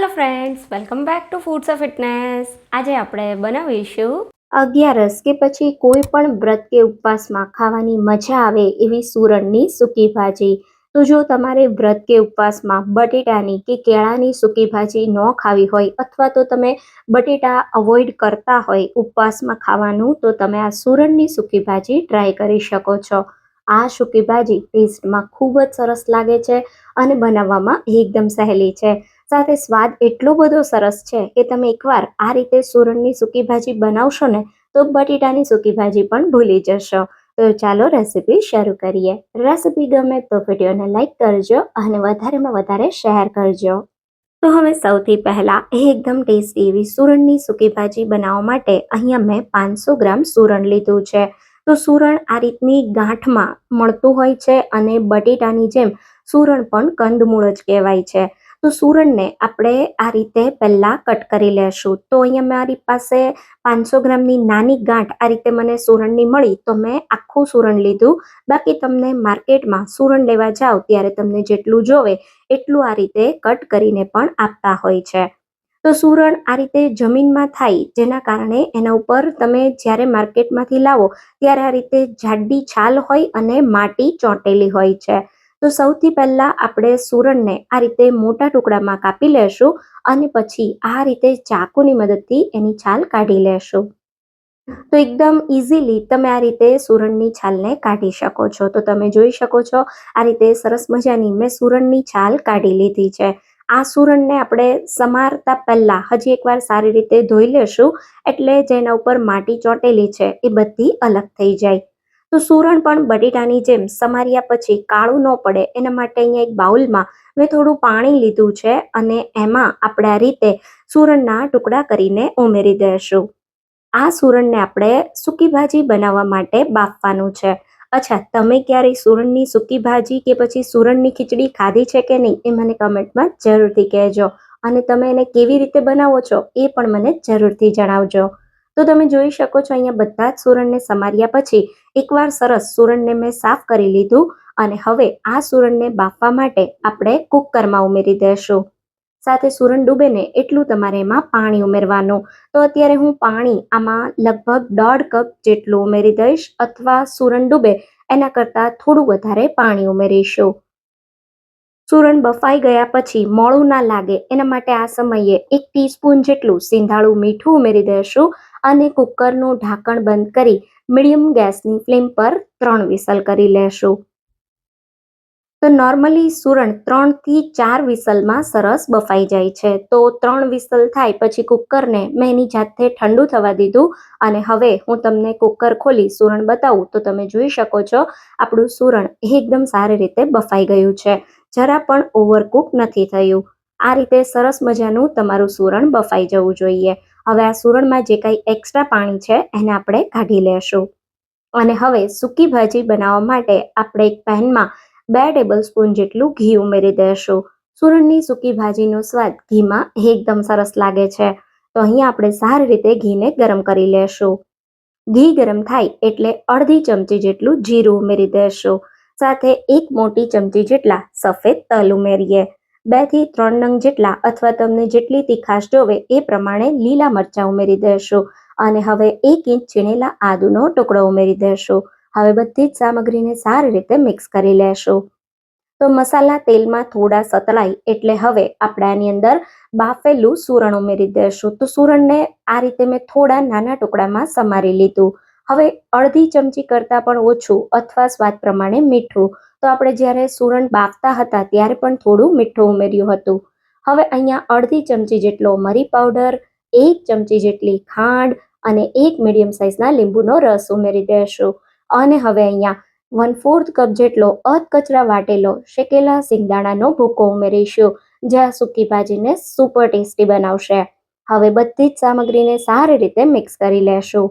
Hello friends welcome back to foods of fitness આજે આપણે બનાવીશું અગિયારસ કે પછી કોઈ પણ વ્રત કે ઉપવાસમાં ખાવાની મજા આવે એવી સુરણની સૂકી ભાજી. તો જો તમારે વ્રત કે ઉપવાસમાં બટેટાની કે કેળાની સૂકી ભાજી ન ખાવી હોય અથવા તો તમે બટેટા અવોઇડ કરતા હોય ઉપવાસમાં ખાવાનું, તો તમે આ સુરણની સૂકી ભાજી ટ્રાય કરી શકો છો. આ સૂકી ભાજી ટેસ્ટમાં ખૂબ જ સરસ લાગે છે અને બનાવવામાં એકદમ સહેલી છે. સાથે સ્વાદ એટલો બધો સરસ છે કે તમે એકવાર આ રીતે સુરણની સૂકી ભાજી બનાવશો ને, તો બટેટાની સૂકી ભાજી પણ ભૂલી જશો. તો ચાલો રેસીપી શરૂ કરીએ. રેસીપી ગમે તો વિડીયોને લાઇક કરજો અને વધારેમાં વધારે શેર કરજો. તો હવે સૌથી પહેલાં એકદમ ટેસ્ટી એવી સુરણની સૂકી ભાજી બનાવવા માટે અહીંયા મેં પાંચસો ગ્રામ સુરણ લીધું છે. તો સુરણ આ રીતની ગાંઠમાં મળતું હોય છે અને બટેટાની જેમ સુરણ પણ કંદમૂળ જ કહેવાય છે. તો સુરણને આપણે આ રીતે પહેલાં કટ કરી લેશું. તો અહીંયા મારી પાસે પાંચસો ગ્રામની નાની ગાંઠ આ રીતે મને સુરણની મળી, તો મેં આખું સુરણ લીધું. બાકી તમને માર્કેટમાં સુરણ લેવા જાઓ ત્યારે તમને જેટલું જોવે એટલું આ રીતે કટ કરીને પણ આપતા હોય છે. તો સુરણ આ રીતે જમીનમાં થાય જેના કારણે એના ઉપર તમે જ્યારે માર્કેટમાંથી લાવો ત્યારે આ રીતે જાડી છાલ હોય અને માટી ચોંટેલી હોય છે. તો સૌથી પહેલાં આપણે સુરણને આ રીતે મોટા ટુકડામાં કાપી લેશું અને પછી આ રીતે ચાકુની મદદથી એની છાલ કાઢી લેશું. તો એકદમ ઇઝીલી તમે આ રીતે સુરણની છાલને કાઢી શકો છો. તો તમે જોઈ શકો છો, આ રીતે સરસ મજાની મેં સુરણની છાલ કાઢી લીધી છે. આ સુરણને આપણે સમારતા પહેલાં હજી એકવાર સારી રીતે ધોઈ લેશું એટલે જેના ઉપર માટી ચોંટેલી છે એ બધી અલગ થઈ જાય. તો સુરણ પણ બટેટાની જેમ સમાર્યા પછી કાળું ન પડે એના માટે અહીંયા એક બાઉલમાં મેં થોડું પાણી લીધું છે અને એમાં આપણે આ રીતે સુરણના ટુકડા કરીને ઉમેરી દઈશું. આ સુરણને આપણે સૂકી ભાજી બનાવવા માટે બાફવાનું છે. અચ્છા, તમે ક્યારેય સુરણની સૂકી ભાજી કે પછી સુરણની ખીચડી ખાધી છે કે નહીં એ મને કમેન્ટમાં જરૂરથી કહેજો. અને તમે એને કેવી રીતે બનાવો છો એ પણ મને જરૂરથી જણાવજો. તો તમે જોઈ શકો છો, અહીંયા બધા જ સુરણને સમાર્યા પછી એકવાર સરસ સુરણને મેં સાફ કરી લીધું અને હવે આ સુરણને બાફવા માટે આપણે કુકરમાં ઉમેરી દેશું. સાથે સુરણ ડૂબે ને એટલું તમારે એમાં પાણી ઉમેરવાનું. તો અત્યારે હું પાણી આમાં લગભગ દોઢ કપ જેટલું ઉમેરી દઈશ અથવા સુરણ ડૂબે એના કરતાં થોડું વધારે પાણી ઉમેરીશું. સુરણ બફાઈ ગયા પછી મોળું ના લાગે એના માટે આ સમયે એક ટીસ્પૂન જેટલું સિંધાળું મીઠું ઉમેરી દઈશું અને કુકરનું ઢાંકણ બંધ કરી મીડિયમ ગેસની ફ્લેમ પર ત્રણ વિસલ કરી લેશું. તો નોર્મલી સુરણ ત્રણથી ચાર વિસલમાં સરસ બફાઈ જાય છે. તો ત્રણ વિસલ થાય પછી કુકરને મેં એની જાતે ઠંડુ થવા દીધું અને હવે હું તમને કુકર ખોલી સુરણ બતાવું તો તમે જોઈ શકો છો આપણું સુરણ એકદમ સારી રીતે બફાઈ ગયું છે. જરા પણ ઓવરકુક નથી થયું. આ રીતે સરસ મજાનું તમારું સુરણ બફાઈ જવું જોઈએ. હવે આ સુરણમાં જે કાંઈ એક્સ્ટ્રા પાણી છે, એને આપણે કાઢી લેશું. અને હવે સૂકી ભાજી બનાવવા માટે આપણે એક પેનમાં બે ટેબલ સ્પૂન જેટલું ઘી ઉમેરી દઈશું સુરણની સૂકી ભાજીનો સ્વાદ ઘીમાં એકદમ સરસ લાગે છે. તો અહીં આપણે સારી રીતે ઘીને ગરમ કરી લેશું. ઘી ગરમ થાય એટલે અડધી ચમચી જેટલું જીરું ઉમેરી દઈશું સાથે એક મોટી ચમચી જેટલા સફેદ તલ ઉમેરીએ. બેથી ત્રણ નંગ જેટલા અથવા તમને જેટલી તીખાશ જોવે એ પ્રમાણે લીલા મરચાં ઉમેરી દેશો અને હવે એક ઇંચ છીણેલા આદુનો ટુકડો ઉમેરી દેશો. હવે બધી જ સામગ્રીને સારી રીતે મિક્સ કરી લેશો. તો મસાલા તેલમાં થોડા સતળાય એટલે હવે આપણે આની અંદર બાફેલું સુરણ ઉમેરી દેશું. તો સુરણને આ રીતે મેં થોડા નાના ટુકડામાં સમારી લીધું. હવે અડધી ચમચી કરતાં પણ ઓછું અથવા સ્વાદ પ્રમાણે મીઠું. તો આપણે જ્યારે સુરણ બાફતા હતા ત્યારે પણ થોડું મીઠું ઉમેર્યું હતું. હવે અહીંયા અડધી ચમચી જેટલો મરી પાવડર, એક ચમચી જેટલી ખાંડ અને એક મીડિયમ સાઇઝના લીંબુનો રસ ઉમેરી દઈશું અને હવે અહીંયા વન ફોર્થ કપ જેટલો અધકચરા વાટેલો શેકેલા સિંગદાણાનો ભૂકો ઉમેરીશું જે આ સૂકી ભાજીને સુપર ટેસ્ટી બનાવશે. હવે બધી જ સામગ્રીને સારી રીતે મિક્સ કરી લેશું.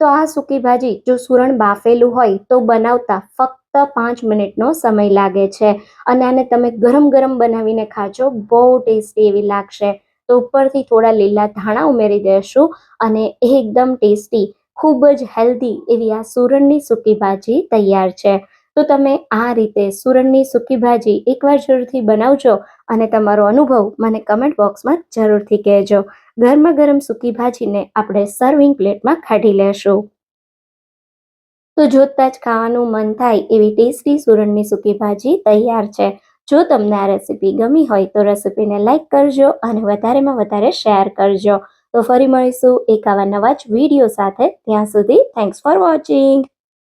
તો આ સૂકી ભાજી જો સુરણ બાફેલું હોય તો બનાવતા ફક્ત પાંચ મિનિટનો સમય લાગે છે. અને આને તમે ગરમ ગરમ બનાવીને ખાજો, બહુ ટેસ્ટી એવી લાગશે. તો ઉપરથી થોડા લીલા ધાણા ઉમેરી દેશું અને એકદમ ટેસ્ટી, ખૂબ જ હેલ્ધી એવી આ સુરણની સૂકી ભાજી તૈયાર છે. તો તમે આ રીતે સુરણની સૂકી ભાજી એકવાર જરૂરથી બનાવજો અને તમારો અનુભવ મને કમેન્ટ બોક્સમાં જરૂરથી કહેજો. ગરમા ગરમ સૂકી ભાજીને આપણે સર્વિંગ પ્લેટમાં કાઢી લેશું. તો જોતાં જ ખાવાનું મન થાય એવી ટેસ્ટી સુરણની સૂકી ભાજી તૈયાર છે. જો તમને આ રેસીપી ગમી હોય તો રેસીપીને લાઇક કરજો અને વધારેમાં વધારે શેર કરજો. તો ફરી મળીશું એક આવા નવા જ વીડિયો સાથે. ત્યાં સુધી થેન્ક્સ ફોર વોચિંગ